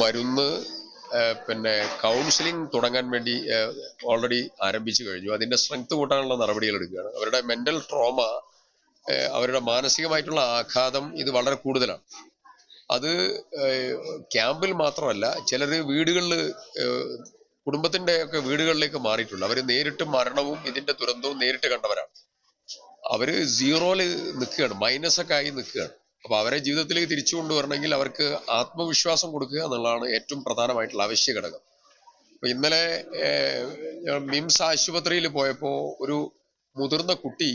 മരുന്ന് പിന്നെ കൗൺസിലിംഗ് തുടങ്ങാൻ വേണ്ടി ഓൾറെഡി ആരംഭിച്ചു കഴിഞ്ഞു. അതിന്റെ സ്ട്രെങ്ത് കൂട്ടാനുള്ള നടപടികൾ എടുക്കുകയാണ്. അവരുടെ മെന്റൽ ട്രോമ അവരുടെ മാനസികമായിട്ടുള്ള ആഘാതം ഇത് വളരെ കൂടുതലാണ്. അത് ക്യാമ്പിൽ മാത്രമല്ല ചിലർ വീടുകളിൽ കുടുംബത്തിന്റെ ഒക്കെ വീടുകളിലേക്ക് മാറിയിട്ടുണ്ട്. അവർ നേരിട്ട് മരണവും ഇതിന്റെ ദുരന്തവും നേരിട്ട് കണ്ടവരാണ്. അവർ സീറോയിൽ നിൽക്കുകയാണ് മൈനസ് ഒക്കെ ആയി നിൽക്കുകയാണ്. അപ്പൊ അവരെ ജീവിതത്തിലേക്ക് തിരിച്ചു കൊണ്ടുവരണമെങ്കിൽ അവർക്ക് ആത്മവിശ്വാസം കൊടുക്കുക എന്നുള്ളതാണ് ഏറ്റവും പ്രധാനമായിട്ടുള്ള അവശ്യ ഘടകം. അപ്പൊ ഇന്നലെ മിംസ് ആശുപത്രിയിൽ പോയപ്പോ ഒരു മുതിർന്ന കുട്ടി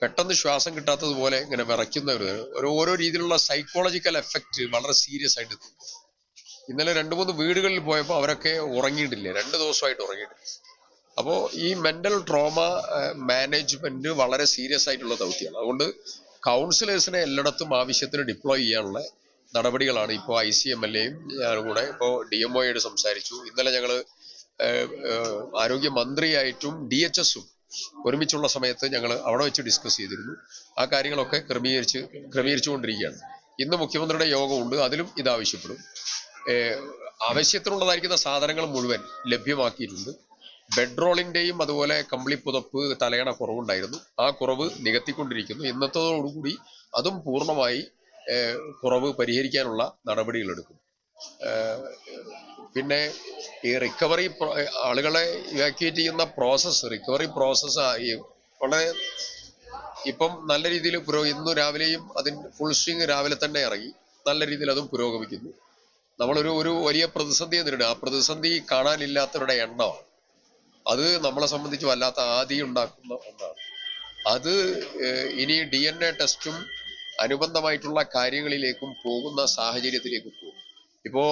പെട്ടെന്ന് ശ്വാസം കിട്ടാത്തതുപോലെ ഇങ്ങനെ വിറയ്ക്കുന്ന ഒരു ഓരോ രീതിയിലുള്ള സൈക്കോളജിക്കൽ എഫക്റ്റ് വളരെ സീരിയസ് ആയിട്ട്. ഇന്നലെ രണ്ട് മൂന്ന് വീടുകളിൽ പോയപ്പോൾ അവരൊക്കെ ഉറങ്ങിയിട്ടില്ല? രണ്ട് ദിവസമായിട്ട് ഉറങ്ങിയിട്ടില്ല. അപ്പോൾ ഈ മെന്റൽ ട്രോമ മാനേജ്മെന്റ് വളരെ സീരിയസ് ആയിട്ടുള്ള ദൗത്യമാണ്. അതുകൊണ്ട് കൗൺസിലേഴ്സിനെ എല്ലായിടത്തും ആവശ്യത്തിന് ഡിപ്ലോയ് ചെയ്യാനുള്ള നടപടികളാണ് ഇപ്പോൾ ഐ സി എം എൽ എയും കൂടെ ഇപ്പോൾ ഡി എം ഒയോട് സംസാരിച്ചു. ഇന്നലെ ഞങ്ങൾ ആരോഗ്യമന്ത്രിയായിട്ടും ഡി എച്ച് എസും ഒരുമിച്ചുള്ള സമയത്ത് ഞങ്ങൾ അവിടെ വെച്ച് ഡിസ്കസ് ചെയ്തിരുന്നു. ആ കാര്യങ്ങളൊക്കെ ക്രമീകരിച്ച് ക്രമീകരിച്ചുകൊണ്ടിരിക്കുകയാണ്. ഇന്ന് മുഖ്യമന്ത്രിയുടെ യോഗമുണ്ട് അതിലും ഇത് ആവശ്യപ്പെടും. ആവശ്യത്തിനുള്ളതായിരിക്കുന്ന സാധനങ്ങൾ മുഴുവൻ ലഭ്യമാക്കിയിട്ടുണ്ട്. ബെഡ്റോളിന്റെയും അതുപോലെ കമ്പിളി പുതപ്പ് തലയണ കുറവുണ്ടായിരുന്നു. ആ കുറവ് നികത്തിക്കൊണ്ടിരിക്കുന്നു. ഇന്നത്തോടുകൂടി അതും പൂർണമായി കുറവ് പരിഹരിക്കാനുള്ള നടപടികൾ എടുക്കും പിന്നെ ഈ റിക്കവറി ആളുകളെ ഇവാക്യുവേറ്റ് ചെയ്യുന്ന പ്രോസസ്സ് റിക്കവറി പ്രോസസ്സ് വളരെ ഇപ്പം നല്ല രീതിയിൽ പുരോ ഇന്ന് രാവിലെയും അതിന് ഫുൾ സ്വിങ് രാവിലെ തന്നെ ഇറങ്ങി. നല്ല രീതിയിൽ അതും പുരോഗമിക്കുന്നു. നമ്മളൊരു ഒരു വലിയ പ്രതിസന്ധിയെ നേരിടുക ആ പ്രതിസന്ധി കാണാനില്ലാത്തവരുടെ എണ്ണമാണ്. അത് നമ്മളെ സംബന്ധിച്ച് വല്ലാത്ത ആദി ഉണ്ടാക്കുന്ന ഒന്നാണ്. അത് ഇനി ഡി എൻ എ ടെസ്റ്റും അനുബന്ധമായിട്ടുള്ള കാര്യങ്ങളിലേക്കും പോകുന്ന സാഹചര്യത്തിലേക്ക് പോകും. ഇപ്പോ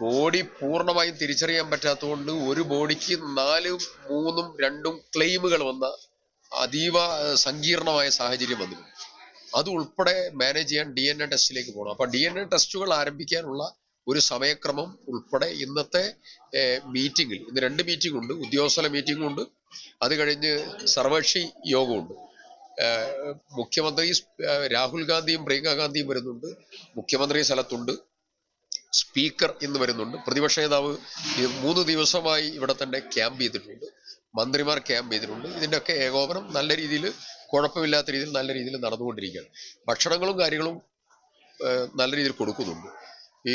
ബോഡി പൂർണമായും തിരിച്ചറിയാൻ പറ്റാത്തതുകൊണ്ട് ഒരു ബോഡിക്ക് നാലും മൂന്നും രണ്ടും ക്ലെയിമുകൾ വന്ന അതീവ സങ്കീർണമായ സാഹചര്യം വന്നിരുന്നു അത് ഉൾപ്പെടെ മാനേജ് ചെയ്യാൻ ഡി എൻ എ ടെസ്റ്റിലേക്ക് പോകണം. അപ്പൊ ഡി എൻ എ ടെസ്റ്റുകൾ ആരംഭിക്കാനുള്ള ഒരു സമയക്രമം ഉൾപ്പെടെ ഇന്നത്തെ മീറ്റിംഗിൽ ഇന്ന് രണ്ട് മീറ്റിംഗ് ഉണ്ട് ഉദ്യോഗസ്ഥല മീറ്റിംഗും ഉണ്ട് അത് കഴിഞ്ഞ് സർവകക്ഷി യോഗമുണ്ട്. മുഖ്യമന്ത്രി രാഹുൽ ഗാന്ധിയും പ്രിയങ്ക ഗാന്ധിയും വരുന്നുണ്ട് മുഖ്യമന്ത്രി സ്ഥലത്തുണ്ട് സ്പീക്കർ ഇന്ന് വരുന്നുണ്ട്. പ്രതിപക്ഷ നേതാവ് മൂന്ന് ദിവസമായി ഇവിടെ തന്നെ ക്യാമ്പ് ചെയ്തിട്ടുണ്ട് മന്ത്രിമാർ ക്യാമ്പ് ചെയ്തിട്ടുണ്ട്. ഇതിന്റെയൊക്കെ ഏകോപനം നല്ല രീതിയിൽ കുഴപ്പമില്ലാത്ത രീതിയിൽ നല്ല രീതിയിൽ നടന്നുകൊണ്ടിരിക്കുകയാണ്. ഭക്ഷണങ്ങളും കാര്യങ്ങളും നല്ല രീതിയിൽ കൊടുക്കുന്നുണ്ട്. ഈ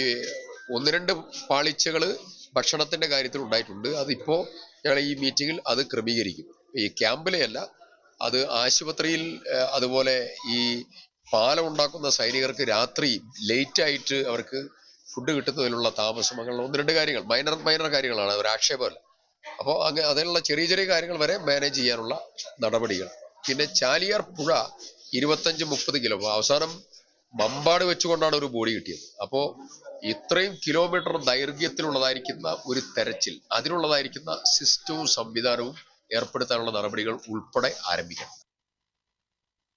ഒന്ന് രണ്ട് പാളിച്ചകൾ ഭക്ഷണത്തിന്റെ കാര്യത്തിൽ ഉണ്ടായിട്ടുണ്ട്. അതിപ്പോ ഞങ്ങൾ ഈ മീറ്റിംഗിൽ അത് ക്രമീകരിക്കും. ഈ ക്യാമ്പിലെ അല്ല അത് ആശുപത്രിയിൽ അതുപോലെ ഈ പാലം ഉണ്ടാക്കുന്ന സൈനികർക്ക് രാത്രി ലേറ്റ് ആയിട്ട് അവർക്ക് ഫുഡ് കിട്ടുന്നതിലുള്ള താമസം അങ്ങനെ ഒന്ന് രണ്ട് കാര്യങ്ങൾ മൈനർ മൈനർ കാര്യങ്ങളാണ് ഒരു ആക്ഷേപമല്ല. അപ്പോൾ അങ്ങ് അതിനുള്ള ചെറിയ ചെറിയ കാര്യങ്ങൾ വരെ മാനേജ് ചെയ്യാനുള്ള നടപടികൾ. പിന്നെ ചാലിയാർ പുഴ ഇരുപത്തഞ്ച് മുപ്പത് കിലോ അവസാനം മമ്പാട് വെച്ചുകൊണ്ടാണ് ഒരു ബോഡി കിട്ടിയത്. അപ്പോ ഇത്രയും കിലോമീറ്റർ ദൈർഘ്യത്തിലുള്ളതായിരിക്കുന്ന ഒരു തെരച്ചിൽ അതിനുള്ളതായിരിക്കുന്ന സിസ്റ്റവും സംവിധാനവും ഏർപ്പെടുത്താനുള്ള നടപടികൾ ഉൾപ്പെടെ ആരംഭിക്കണം.